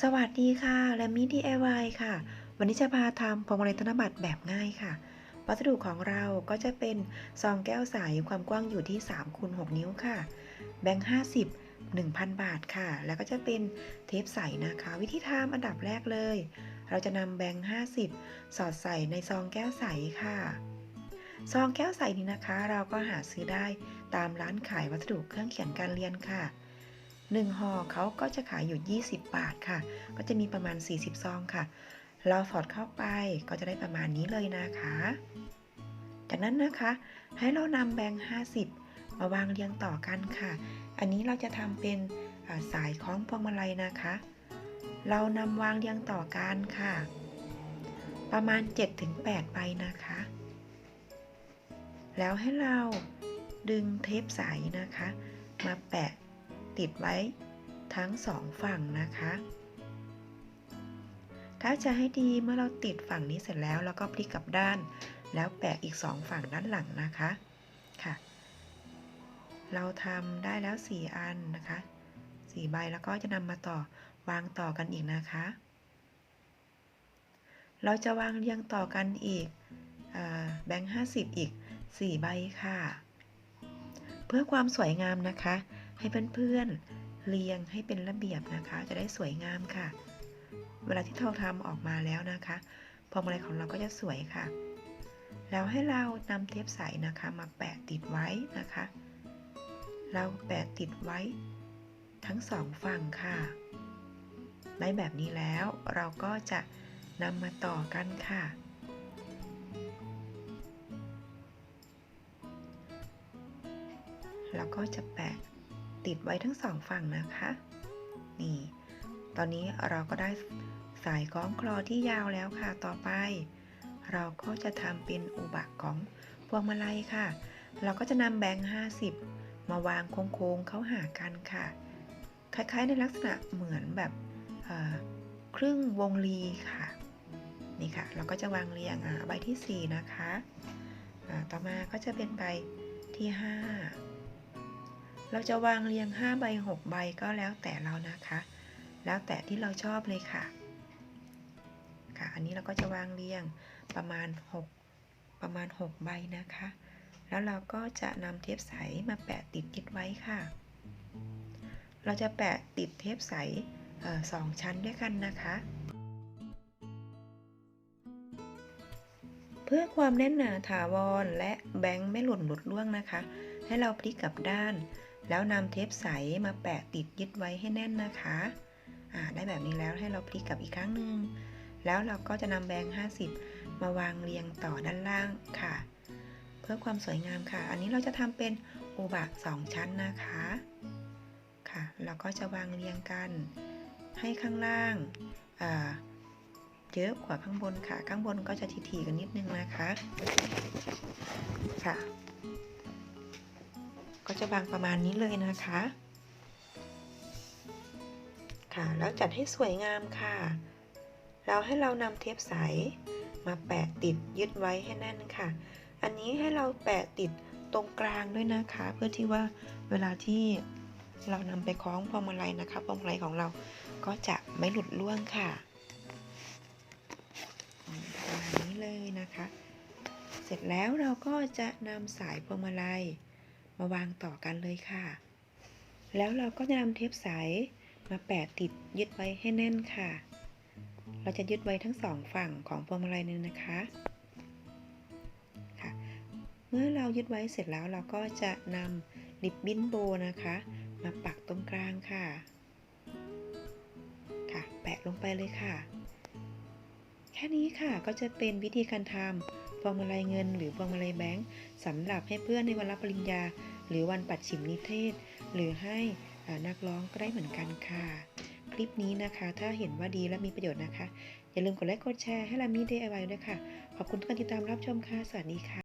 สวัสดีค่ะ และมิ DIY ค่ะ วันนี้จะพาทำพวงมาลัยธนบัตรแบบง่ายค่ะ วัสดุของเราก็จะเป็นซองแก้วใสความกว้างอยู่ที่3คูณ6นิ้วค่ะ แบงค์50 1,000 บาทค่ะ แล้วก็จะเป็นเทปใสนะคะ วิธีทำอันดับแรกเลย เราจะนำแบงค์50 สอดใส่ในซองแก้วใสค่ะ ซองแก้วใสนี้นะคะ เราก็หาซื้อได้ตามร้านขายวัสดุเครื่องเขียนการเรียนค่ะ 1ห่อเขาก็จะขายอยู่ 20 บาทค่ะ ก็จะมีประมาณ 40 ซองค่ะ เราสอดเข้าไปก็จะได้ประมาณนี้เลยนะคะ จากนั้นนะคะ ให้เรานำแบงค์50 มาวางเรียงต่อกันค่ะ อันนี้เราจะทำเป็นาสายคล้องพวงมาลัยนะคะ เรานำวางเรียงต่อกันค่ะ ประมาณ 7-8ใบนะคะ แล้วให้เราดึงเทปใสนะคะ มาแปะ ติดไว้ทั้งสองฝั่งนะคะ ถ้าจะให้ดีเมื่อเราติดฝั่งนี้เสร็จแล้วเราก็พลิกกลับด้าน แล้วแปะอีกสองฝั่งด้านหลังนะคะค่ะ เราทำได้แล้ว 4 อันนะคะ4ใบแล้วก็จะนำมาต่อวางต่อกันอีกนะคะ เราจะวางเรียงต่อกันอีกแบงค์ห้าสิบอีก 4 ใบค่ะ เพื่อความสวยงามนะคะ ให้เพื่อนๆเรียงให้เป็นระเบียบนะคะ จะได้สวยงามค่ะ เวลาที่เราทำออกมาแล้วนะคะ พวงมาลัยของเราก็จะสวยค่ะ แล้วให้เรานำเทปใสนะคะ มาแปะติดไว้นะคะ เราแปะติดไว้ทั้งสองฝั่งค่ะได้แบบนี้แล้วเราก็จะนำมาต่อกันค่ะ แล้วก็จะแปะ ติดไว้ทั้งสองฝั่งนะคะ นี่ ตอนนี้เราก็ได้สายคล้องคลอที่ยาวแล้วค่ะ ต่อไป เราก็จะทำเป็นอุบะของพวงมาลัยค่ะ เราก็จะนำแบงค์50 มาวางโค้งๆเข้าหากันค่ะ คล้ายๆในลักษณะเหมือนแบบครึ่งวงรีค่ะ นี่ค่ะ เราก็จะวางเรียงใบที่ 4 นะคะ ต่อมาก็จะเป็นใบที่ 5 เราจะวางเรียง 5 ใบ 6 ใบก็แล้วแต่เรานะคะ แล้วแต่ที่เราชอบเลยค่ะ ค่ะ อันนี้เราก็จะวางเรียงประมาณ 6 ประมาณ 6 ใบนะคะ แล้วเราก็จะนำเทปใสมาแปะติดยึดไว้ค่ะ เราจะแปะติดเทปใสสองชั้นด้วยกันนะคะ เพื่อความแน่นหนาถาวร และแบงค์ไม่หล่นหลุดล่วงนะคะ ให้เราพลิกกลับด้าน แล้วนำเทปใสมาแปะติดยึดไว้ให้แน่นนะคะอ่าได้แบบนี้แล้วให้เราพลิกกลับอีกครั้งหนึ่งแล้วเราก็จะนำแบงค์50 มาวางเรียงต่อด้านล่างค่ะ เพื่อความสวยงามค่ะ อันนี้เราจะทำเป็นอุบะ2ชั้นนะคะค่ะ เราก็จะวางเรียงกัน ให้ข้างล่างอ่า เยอะกว่าข้างบนค่ะ ข้างบนก็จะทีๆกันนิดนึงนะคะค่ะ ก็จะวางประมาณนี้เลยนะคะ ค่ะแล้วจัดให้สวยงามค่ะ แล้วให้เรานำเทปใสมาแปะติดยึดไว้ให้แน่นค่ะ อันนี้ให้เราแปะติดตรงกลางด้วยนะคะ เพื่อที่ว่าเวลาที่เรานำไปคล้องพวงมาลัยนะคะพวงมาลัยของเราก็จะไม่หลุดล่วงค่ะ นี้เลยนะคะ เสร็จแล้วเราก็จะนำสายพวงมาลัยมาวางต่อกันเลยค่ะ แล้วเราก็นำเทปใสมาแปะติดยึดไว้ให้แน่นค่ะ เราจะยึดไว้ทั้งสองฝั่งของพวงมาลัยนึงนะคะค่ะ เมื่อเรายึดไว้เสร็จแล้วเราก็จะนำริบบิ้นโบนะคะ มาปักตรงกลางค่ะ ค่ะ แปะลงไปเลยค่ะ ค่นี้ค่ะก็จะเป็นวิธีการทำพวงมาลัยเงิน หรือพวงมาลัยแบงค์สำหรับให้เพื่อนในวันรับปริญญา หรือวันปัดฉิมนิเทศ หรือให้นักร้องก็ได้เหมือนกันค่ะ คลิปนี้นะคะ ถ้าเห็นว่าดีและมีประโยชน์นะคะ อย่าลืมกดไลค์กดแชร์ให้ลามี DIY ด้วยค่ะ ขอบคุณทุกการติดตามรับชมค่ะ สวัสดีค่ะ